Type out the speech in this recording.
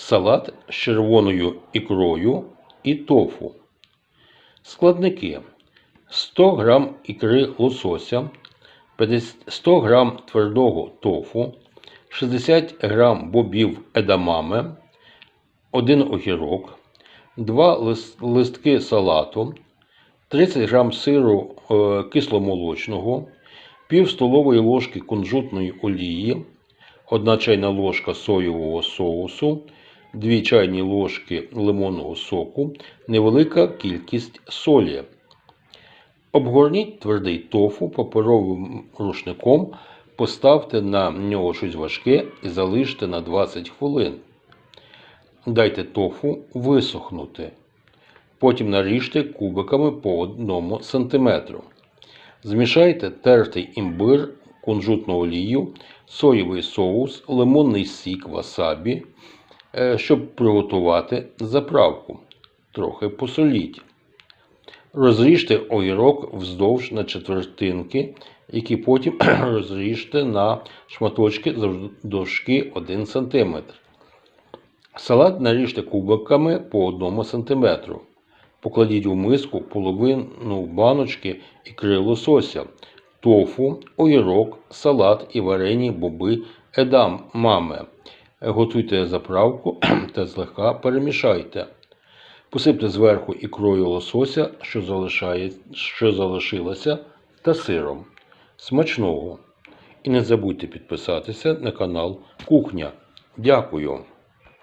салат з червоною ікрою і тофу. Складники 100 г ікри лосося, 100 г твердого тофу, 60 г бобів едамаме, 1 огірок, 2 листки салату, 30 г сиру е, кисломолочного, пів столової ложки кунжутної олії, 1 чайна ложка соєвого соусу, 2 чайні ложки лимонного соку, невелика кількість солі. Обгорніть твердий тофу паперовим рушником, поставте на нього щось важке і залиште на 20 хвилин. Дайте тофу висохнути. Потім наріжте кубиками по 1 см. Змішайте тертий імбир, кунжутну олію, соєвий соус, лимонний сік васабі, щоб приготувати заправку. Трохи посоліть. Розріжте огірок вздовж на четвертинки, які потім розріжте на шматочки завдовжки 1 см. Салат наріжте кубиками по 1 см. Покладіть у миску половину баночки ікри лосося, тофу, огірок, салат і варені боби едам маме. Готуйте заправку та злегка перемішайте. Посипте зверху ікрою лосося, що, залишає, що залишилося, та сиром. Смачного! І не забудьте підписатися на канал Кухня. Дякую!